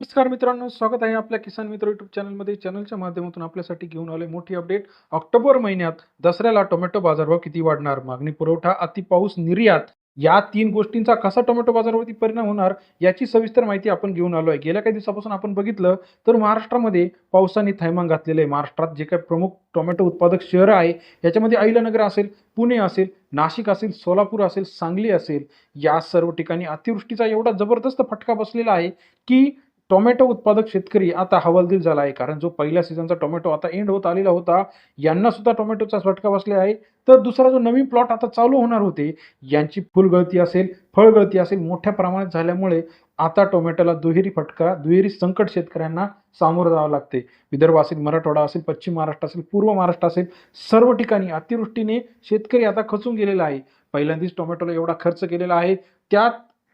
नमस्कार मित्रांनो स्वागत आहे आपल्या किसान मित्र युट्यूब चॅनलमध्ये. चॅनलच्या माध्यमातून आपल्यासाठी घेऊन आले मोठी अपडेट. ऑक्टोबर महिन्यात दसऱ्याला टोमॅटो बाजारभाव किती वाढणार? मागणी पुरवठा अति पाऊस निर्यात या तीन गोष्टींचा कसा टोमॅटो बाजारावरती परिणाम होणार याची सविस्तर माहिती आपण घेऊन आलो आहे गेल्या काही दिवसापासून आपण बघितलं तर महाराष्ट्रामध्ये पावसाने थैमान घातलेलं आहे. महाराष्ट्रात जे काही प्रमुख टोमॅटो उत्पादक शहरं आहे याच्यामध्ये अहिल्यानगर असेल पुणे असेल नाशिक असेल सोलापूर असेल सांगली असेल या सर्व ठिकाणी अतिवृष्टीचा एवढा जबरदस्त फटका बसलेला आहे की टोमॅटो उत्पादक शेतकरी आता हवालदिल झाला आहे. कारण जो पहिल्या सीझनचा टोमॅटो आता एंड होत आलेला होता यांना सुद्धा टोमॅटोचा फटका बसले आहे. तर दुसरा जो नवीन प्लॉट आता चालू होणार होते यांची फुलगळती असेल फळगळती असेल मोठ्या प्रमाणात झाल्यामुळे आता टोमॅटोला दुहेरी फटका दुहेरी संकट शेतकऱ्यांना सामोरं जावं लागते. विदर्भ असेल मराठवाडा असेल पश्चिम महाराष्ट्र असेल पूर्व महाराष्ट्र असेल सर्व ठिकाणी अतिवृष्टीने शेतकरी आता खचून गेलेला आहे. पहिल्यांदाच टोमॅटोला एवढा खर्च केलेला आहे. त्यात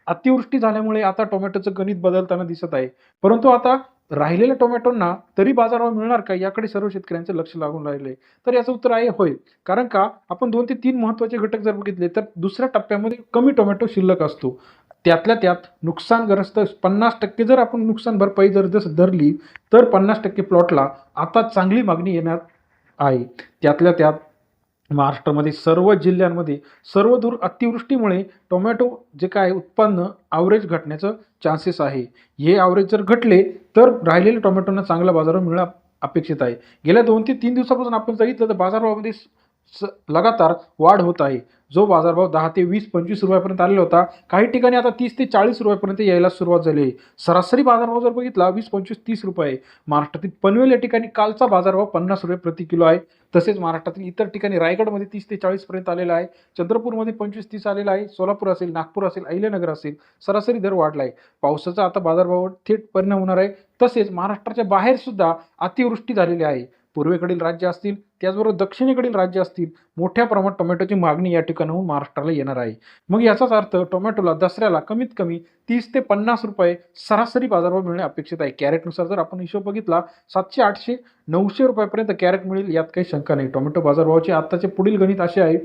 अतिवृष्टी झाल्यामुळे आता टोमॅटोचं गणित बदलताना दिसत आहे. परंतु आता राहिलेल्या टोमॅटोंना तरी बाजारभाव मिळणार का याकडे सर्व शेतकऱ्यांचं लक्ष लागून राहिले. तर याचं उत्तर आहे होय. कारण का आपण दोन ते तीन महत्त्वाचे घटक जर बघितले तर दुसऱ्या टप्प्यामध्ये कमी टोमॅटो शिल्लक असतो. त्यातल्या त्यात नुकसानग्रस्त पन्नास टक्के जर आपण नुकसान भरपाई जर जसं धरली तर पन्नास टक्के प्लॉटला आता चांगली मागणी येणार आहे. त्यातल्या त्यात महाराष्ट्रामध्ये सर्व जिल्ह्यांमध्ये सर्वदूर अतिवृष्टीमुळे टोमॅटो जे काय उत्पन्न ॲव्हरेज घटण्याचं चान्सेस आहे. हे ॲव्हरेज जर घटले तर राहिलेल्या टोमॅटोंना चांगला बाजार मिळणं अपेक्षित आहे. गेल्या दोन ते तीन दिवसापासून आपण सांगितलं तर बाजारभावामध्ये स- लगातार वाढ होत आहे. जो बाजारभाव दहा ते वीस पंचवीस रुपयापर्यंत आलेला होता काही ठिकाणी आता तीस ते चाळीस रुपयापर्यंत यायला सुरुवात झाली आहे. सरासरी बाजारभाव जर बघितला वीस पंचवीस तीस रुपये आहे. महाराष्ट्रातील पनवेल या ठिकाणी कालचा बाजारभाव पन्नास रुपये प्रति किलो आहे. तसेच महाराष्ट्रातील इतर ठिकाणी रायगडमध्ये तीस ते चाळीसपर्यंत आलेला आहे. चंद्रपूरमध्ये पंचवीस तीस आलेला आहे. सोलापूर असेल नागपूर असेल अहिल्यानगर असेल सरासरी दर वाढला आहे. पावसाचा आता बाजारभावावर थेट परिणाम होणार आहे. तसेच महाराष्ट्राच्या बाहेरसुद्धा अतिवृष्टी झालेली आहे. पूर्वेकडील राज्य असतील त्याचबरोबर दक्षिणेकडील राज्य असतील मोठ्या प्रमाणात टोमॅटोची मागणी या ठिकाणाहून महाराष्ट्राला येणार आहे. मग याचाच अर्थ टोमॅटोला दसऱ्याला कमीत कमी तीस ते पन्नास रुपये सरासरी बाजारभाव मिळणे अपेक्षित आहे. कॅरेटनुसार जर आपण हिशोब बघितला सातशे आठशे नऊशे रुपयापर्यंत कॅरेट मिळेल यात काही शंका नाही. टोमॅटो बाजारभावाचे आत्ताचे पुढील गणित असे आहे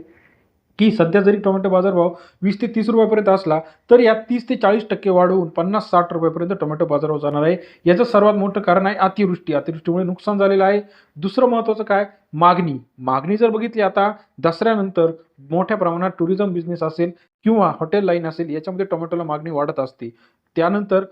की सध्या जरी टोमॅटो बाजारभाव वीस ते तीस रुपयापर्यंत असला तर यात तीस ते चाळीस टक्के वाढवून पन्नास साठ रुपयापर्यंत टोमॅटो बाजारभाव जाणार आहे. याचं सर्वात मोठं कारण आहे अतिवृष्टी. अतिवृष्टीमुळे नुकसान झालेलं आहे. दुसरं महत्त्वाचं काय? मागणी. मागणी जर बघितली आता दसऱ्यानंतर मोठ्या प्रमाणात टुरिझम बिझनेस असेल किंवा हॉटेल लाईन असेल याच्यामध्ये टोमॅटोला मागणी वाढत असते. त्यानंतर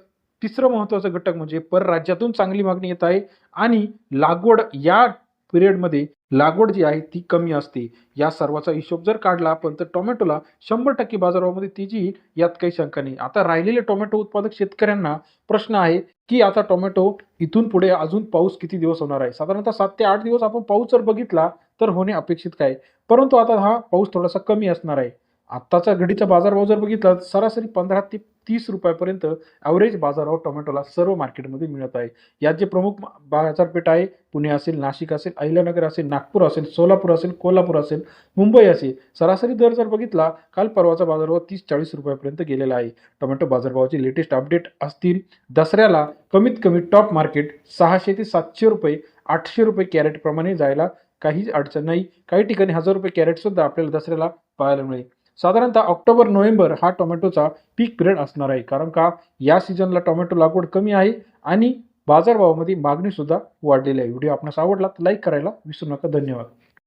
तिसरं महत्त्वाचं घटक म्हणजे परराज्यातून चांगली मागणी येत आहे आणि लागवड या पिरियडमध्ये लागवड जी आहे ती कमी असते. या सर्वाचा हिशोब जर काढला आपण तर टोमॅटोला शंभर टक्के बाजारामध्ये तेजी येईल यात काही शंका नाही. आता राहिलेले टोमॅटो उत्पादक शेतकऱ्यांना प्रश्न आहे की आता टोमॅटो इथून पुढे अजून पाऊस किती दिवस होणार आहे? साधारणतः सात ते आठ दिवस आपण पाऊस जर बघितला तर होणे अपेक्षित काय? परंतु आता हा पाऊस थोडासा कमी असणार आहे. आत्ताचा घडीचा बाजारभाव जर बघितला तर सरासरी पंधरा ते तीस रुपयापर्यंत ॲव्हरेज बाजारभाव टोमॅटोला सर्व मार्केटमध्ये मिळत आहे. यात जे प्रमुख बाजारपेठ आहे पुणे असेल नाशिक असेल अहिल्यानगर असेल नागपूर असेल सोलापूर असेल कोल्हापूर असेल मुंबई असेल सरासरी दर जर बघितला काल परवाचा बाजारभाव तीस चाळीस रुपयापर्यंत गेलेला आहे. टोमॅटो बाजारभावाचे लेटेस्ट अपडेट असतील दसऱ्याला कमीत कमी टॉप मार्केट सहाशे ते सातशे रुपये आठशे रुपये कॅरेटप्रमाणे जायला काहीच अडचण नाही. काही ठिकाणी हजार रुपये कॅरेटसुद्धा आपल्याला दसऱ्याला पाहायला मिळेल. साधारणतः ऑक्टोबर नोव्हेंबर हा टोमॅटोचा पीक पिरियड असणार आहे. कारण का? या सीझनला टोमॅटो लागवड कमी आहे आणि बाजारभावामध्ये मागणीसुद्धा वाढलेली आहे. व्हिडिओ आपणास आवडला तर लाईक करायला विसरू नका. धन्यवाद.